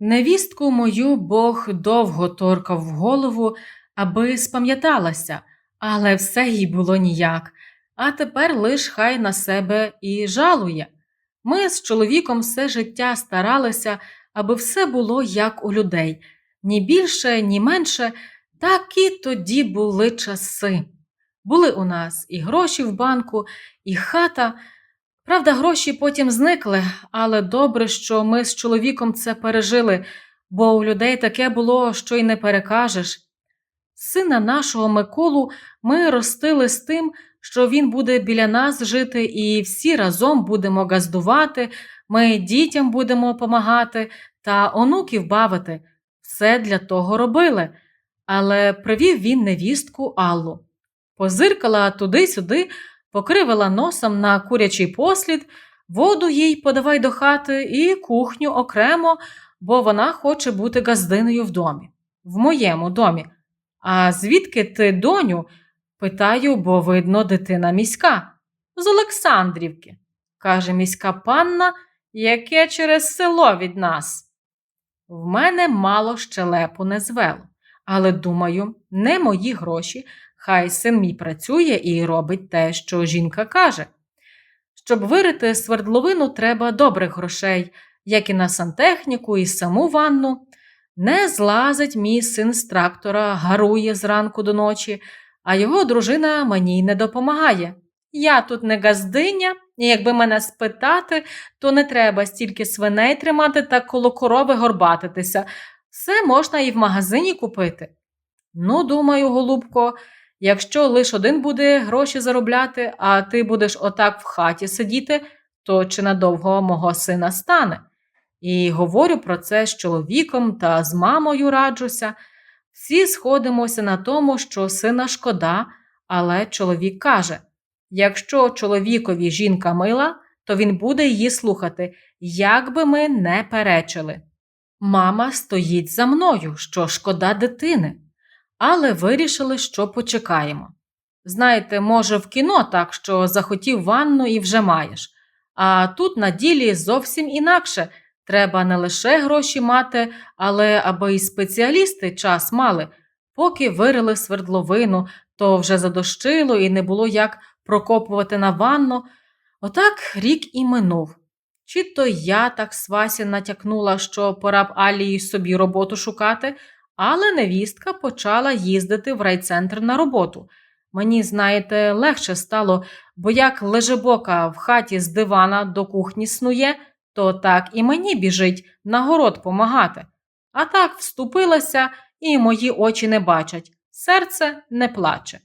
Невістку мою Бог довго торкав в голову, аби спам'яталася, але все їй було ніяк. А тепер лиш хай на себе і жалує. Ми з чоловіком все життя старалися, аби все було як у людей, ні більше, ні менше, такі тоді були часи. Були у нас і гроші в банку, і хата. Правда, гроші потім зникли, але добре, що ми з чоловіком це пережили, бо у людей таке було, що й не перекажеш. Сина нашого Миколу ми ростили з тим, що він буде біля нас жити, і всі разом будемо газдувати, ми дітям будемо помагати та онуків бавити. Все для того робили. Але привів він невістку Аллу. Позиркала туди-сюди, покривила носом на курячий послід, воду їй подавай до хати і кухню окремо, бо вона хоче бути газдиною в домі, в моєму домі. А звідки ти, доню? Питаю, бо видно, дитина міська. З Олександрівки, каже міська панна, яке через село від нас. В мене мало щелепу не звело, але думаю, не мої гроші, хай син мій працює і робить те, що жінка каже. Щоб вирити свердловину, треба добрих грошей, як і на сантехніку, і саму ванну. Не злазить мій син з трактора, гарує зранку до ночі, а його дружина мені не допомагає. Я тут не газдиня, і якби мене спитати, то не треба стільки свиней тримати та коло корови горбатитися. Все можна і в магазині купити. Ну, думаю, голубко, якщо лиш один буде гроші заробляти, а ти будеш отак в хаті сидіти, то чи надовго мого сина стане? І говорю про це з чоловіком та з мамою раджуся. Всі сходимося на тому, що сина шкода, але чоловік каже: якщо чоловікові жінка мила, то він буде її слухати, як би ми не перечили. Мама стоїть за мною, що шкода дитини, але вирішили, що почекаємо. Знаєте, може, в кіно так, що захотів ванну і вже маєш. А тут на ділі зовсім інакше. Треба не лише гроші мати, але аби й спеціалісти час мали. Поки вирили свердловину, то вже задощило і не було як прокопувати на ванну. Отак рік і минув. Чи то я так свасі натякнула, що пора б Алії собі роботу шукати, але невістка почала їздити в райцентр на роботу. Мені, знаєте, легше стало, бо як лежебока в хаті з дивана до кухні снує, то так і мені біжить на город помагати. А так вступилася, і мої очі не бачать, серце не плаче.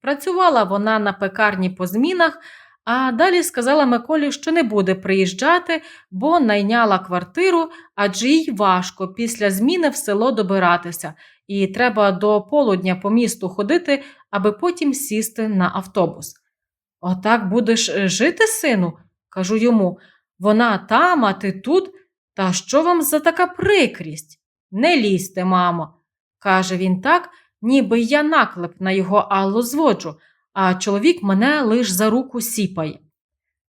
Працювала вона на пекарні по змінах, а далі сказала Миколі, що не буде приїжджати, бо найняла квартиру, адже їй важко після зміни в село добиратися, і треба до полудня по місту ходити, аби потім сісти на автобус. Отак будеш е, жити, сину? кажу йому. Вона там, а ти тут. Та що вам за така прикрість? Не лізьте, мамо, каже він так, ніби я наклеп на його Аллу зводжу, а чоловік мене лиш за руку сіпає.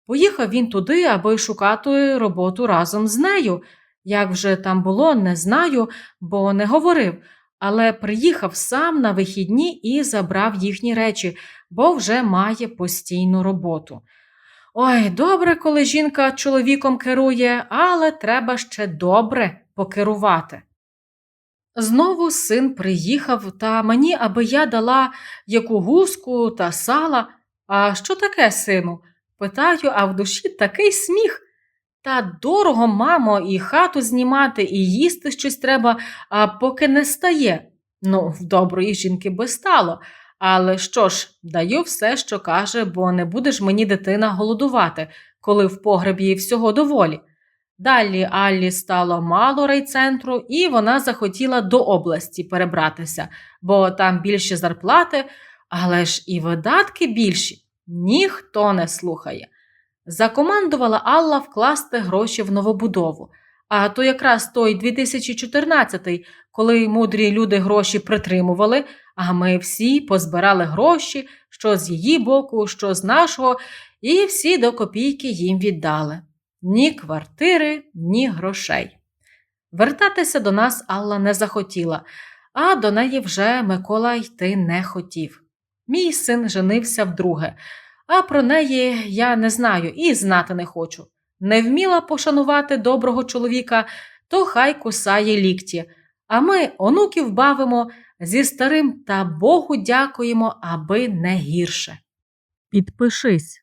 Поїхав він туди, аби шукати роботу разом з нею. Як вже там було, не знаю, бо не говорив, але приїхав сам на вихідні і забрав їхні речі, бо вже має постійну роботу. Ой, добре, коли жінка чоловіком керує, але треба ще добре покерувати. Знову син приїхав та мені, аби я дала яку гуску та сала. А що таке, сину? Питаю, а в душі такий сміх. Та дорого, мамо, і хату знімати, і їсти щось треба, а поки не стає. Ну, в доброї жінки би стало. Але що ж, даю все, що каже, бо не будеш мені дитина голодувати, коли в погребі всього доволі. Далі Аллі стало мало райцентру, і вона захотіла до області перебратися, бо там більші зарплати, але ж і видатки більші. Ніхто не слухає. Закомандувала Алла вкласти гроші в новобудову. А то якраз той 2014-й, коли мудрі люди гроші притримували, а ми всі позбирали гроші, що з її боку, що з нашого, і всі до копійки їм віддали. Ні квартири, ні грошей. Вертатися до нас Алла не захотіла, а до неї вже Микола йти не хотів. Мій син женився вдруге, а про неї я не знаю і знати не хочу. Не вміла пошанувати доброго чоловіка, то хай кусає лікті, а ми онуків бавимо зі старим та Богу дякуємо, аби не гірше. Підпишись.